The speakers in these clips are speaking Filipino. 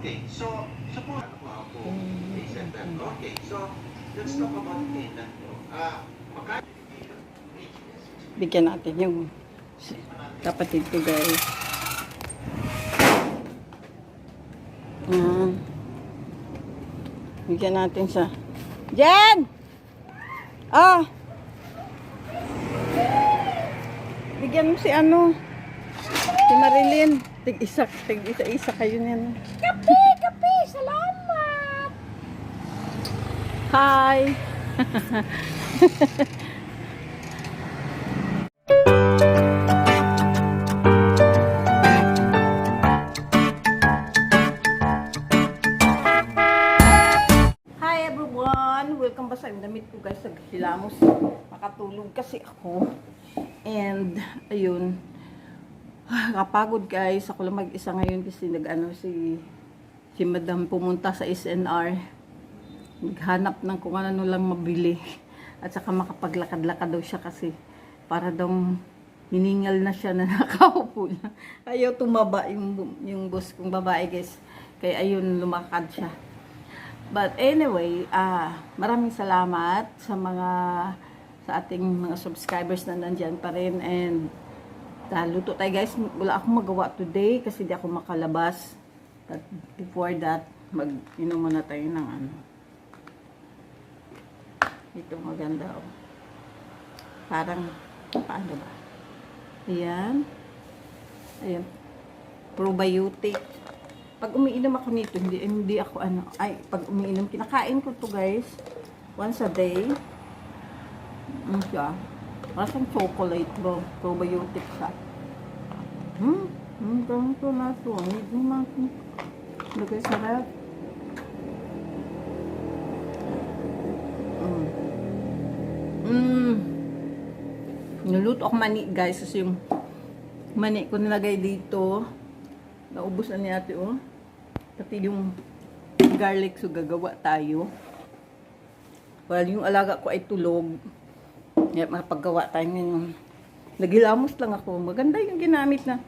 Okay, so, suppose, ano po ako, December. Okay, so, let's talk about Canaan. Ah, pagka, Bigyan natin yung kapatid ko guys. Yan. Bigyan natin sa... Jen! Ah! Bigyan mo si ano? Si Marilyn. Tig isa, tig isa, isa kayo niyan. Kape, kape, salamat. Hi! Hi everyone! Welcome ba sa damit ko guys sa Hilamos. Makatulog kasi ako. And, ayun. Kapagod guys. Ako lang mag-isa ngayon kasi nag-ano si si madam pumunta sa SNR. Naghanap ng kung ano lang mabili. At saka makapaglakad-lakad daw siya kasi para daw hiningal na siya na nakaupo lang. Ayaw tumaba yung, yung boss kong babae guys. Kaya ayun, lumakad siya. But anyway, ah maraming salamat sa mga sa ating mga subscribers na nandyan pa rin and ah, luto tayo guys. Wala akong magawa today kasi di ako makalabas. But before that, mag-inom muna tayo ng ano. Ito maganda oh. Parang paano ba? Ayan. Ayan. Probiotic. Pag umiinom ako nito, hindi, hindi ako ano, ay, pag umiinom, kinakain ko to guys, once a day. Ano siya? Chocolate, bro. Probiotic siya. Hmm? Hmm, ganito na to. Hindi naman ito. Lagay sa ref. Mm. Niluto ako mani guys kasi yung mani ko nilagay dito. Naubos na ni ate oh. Pati yung garlic so gagawa tayo. Well, yung alaga ko ay tulog. Kaya makapaggawa tayo ngayon. Nagilamos lang ako. Maganda yung ginamit na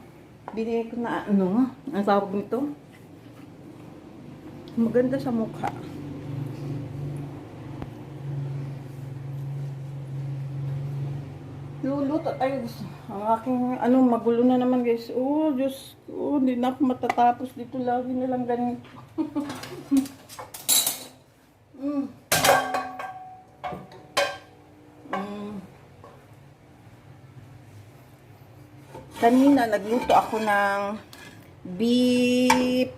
binili ko na ano, ang tawag nito. Maganda sa mukha. Luluto tayo. Ang aking, ano, magulo na naman guys. Oh, Diyos. Oh, hindi na ako matatapos dito. Lagi na lang ganito. mm. Mm. Kanina, nagluto ako ng beef,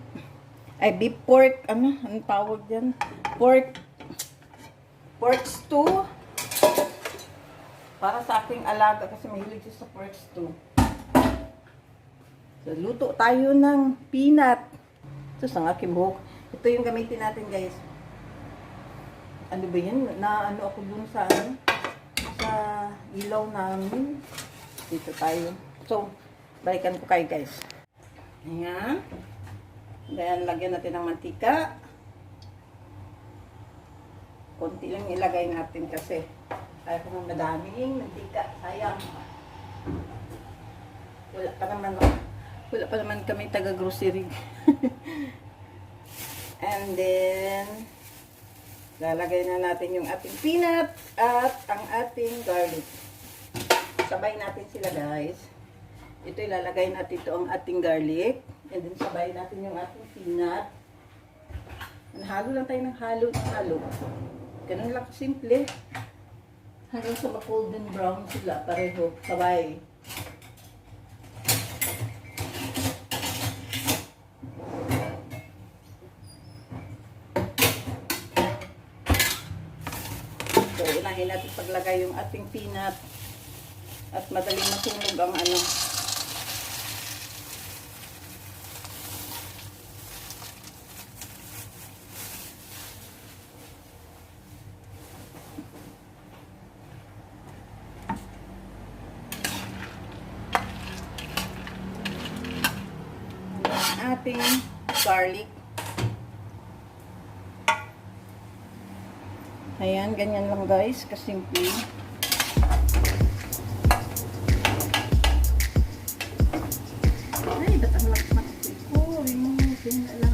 ay beef pork, ano, anong tawag dyan? Pork, pork stew. Para sa aking alaga kasi mahilig siya sa pork stew. So, luto tayo ng peanut. Ito sa aking buhok. Ito yung gamitin natin guys. Ano ba yan? Na ano ako dun sa ano? Sa ilaw namin. Dito tayo. So, balikan ko kayo guys. Ayan. Then, lagyan natin ng mantika. Konti lang ilagay natin kasi ayaw ko ng madaming mantika. Sayang. Wala pa naman wala pa naman kami taga-grocery. And then, lalagay na natin yung ating peanut at ang ating garlic. Sabay natin sila guys. Ito ilalagay natin ito ang ating garlic. And then sabay natin yung ating peanut. Halo lang tayo ng halo ng halo. Ganun lang simple. Hanggang sa ma-golden brown sila pareho. Sabay. So, unahin natin paglagay yung ating peanut at madaling masunog ang ano. Yung ating garlic. Ayan, ganyan lang guys, kasimple. Ay, ba't ang lakmat ko? Remove,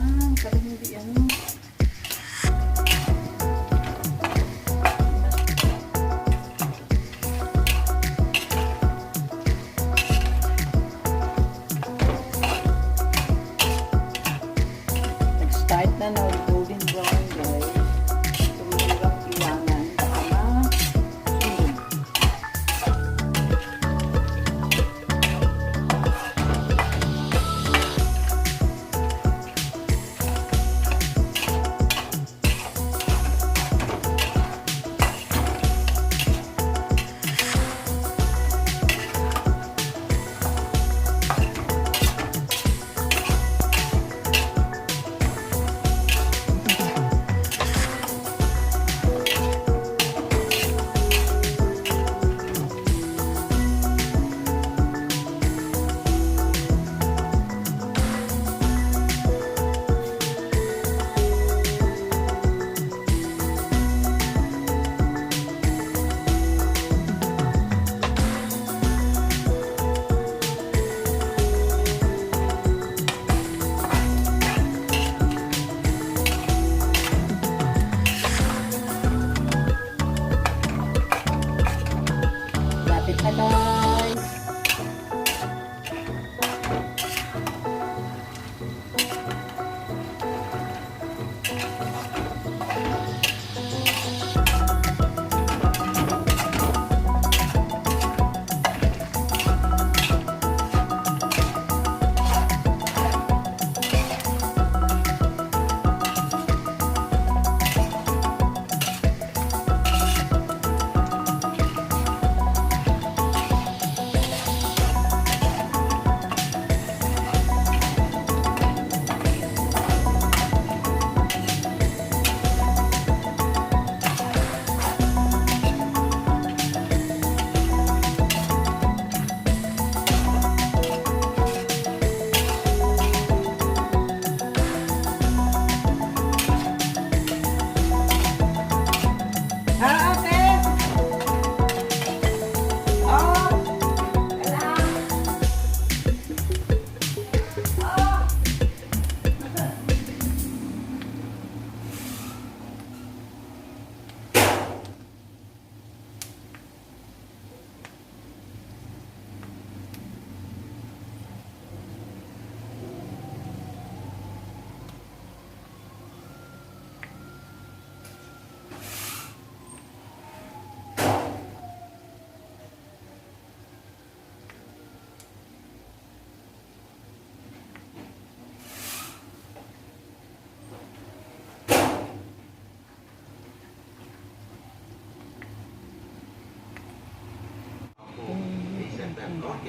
Lapit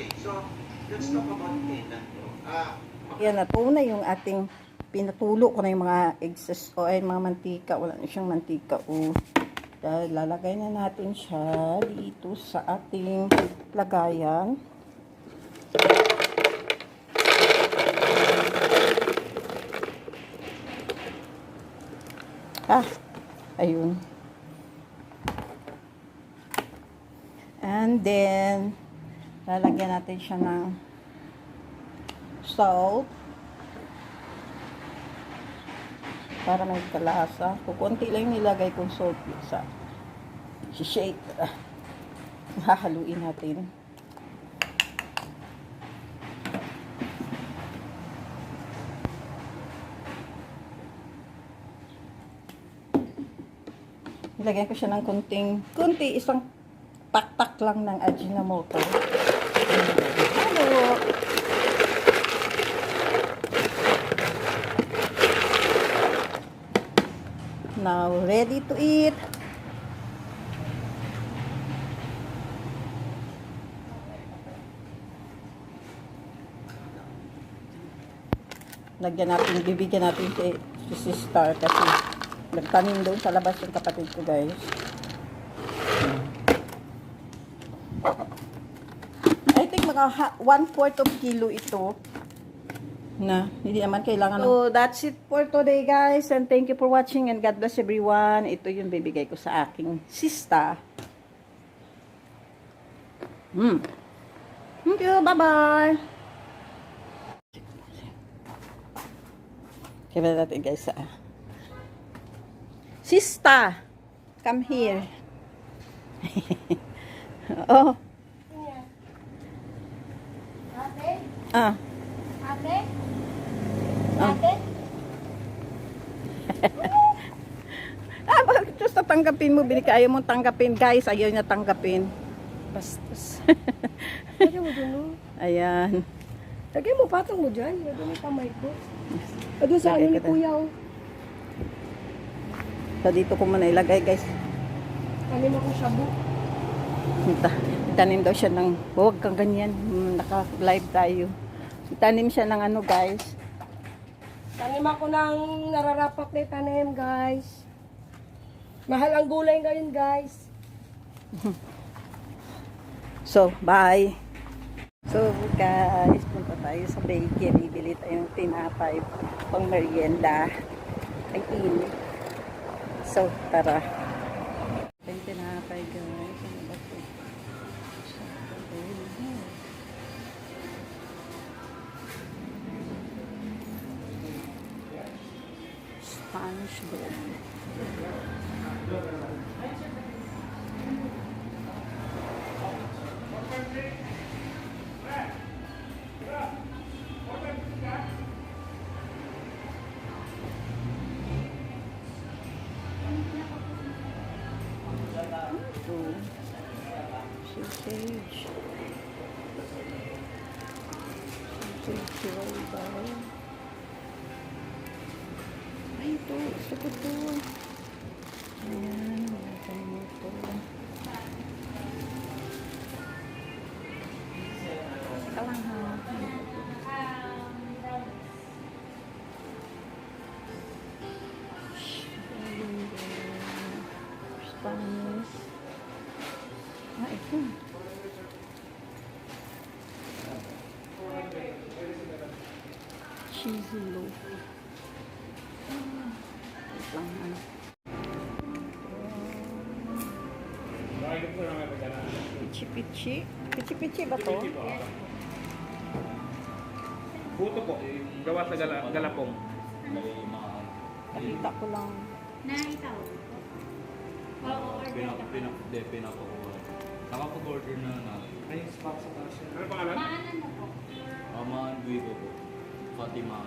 Okay, so let's talk about no? Ah, Yan na, na yung ating pinatulo ko na yung mga excess o ay mga mantika. Wala na siyang mantika. O, dahil lalagay na natin siya dito sa ating lagayan. Ah, ayun. And then, lalagyan natin siya ng salt para may kalasa. Kukunti lang nilagay kong salt sa shake. Hahaluin natin. Nilagyan ko siya ng kunting, kunti, isang taktak lang ng Ajinomoto. Halo! Now, ready to eat. Lagyan natin, bibigyan natin si, si Sister kasi nagtanim doon sa labas yung kapatid ko guys. I think mga ha- one fourth of kilo ito na hindi naman kailangan ng... So, that's it for today guys and thank you for watching and God bless everyone. Ito yung bibigay ko sa aking sista. Hmm. Thank you. Bye-bye. Kaya natin guys ah. Sista, come here. oh, Ate? ah. Ate? Ah. Ate? Ah, bakit just tatanggapin mo? Bini ayaw mong tanggapin. Guys, ayaw niya tanggapin. Bastos. Lagyan mo dun, no? Ayan. Lagyan mo, patong mo dyan. Lagyan mo kamay ko. O doon sa Lagay ano ni kuya, oh. So, dito ko muna ilagay, guys. Kanin ako shabu. Ta- Tanim daw siya ng, huwag kang ganyan. Hmm, Naka-live tayo. Tanim siya ng ano, guys. Tanim ako ng nararapat na tanim, guys. Mahal ang gulay ngayon, guys. So, bye. So, guys, punta tayo sa bakery. Bili tayo ng tinapay pang merienda. Ang init. So, tara. Spanish bread. Ito. Sausage. Sausage roll ba? Ay, ito. Gusto ko ito. Ayan. Lagay mo ito. Lang ha. Spanish. Ah, ito. Cheesy loaf. Pichi-pichi. Pichi-pichi ba to? Puto po, gawa sa gala, galapong. Nakita ko lang. Pinak, pinak, de, pinapakuha. Nakapag-order na na. Ano pangalan? Amaan Guigo po. Fatima.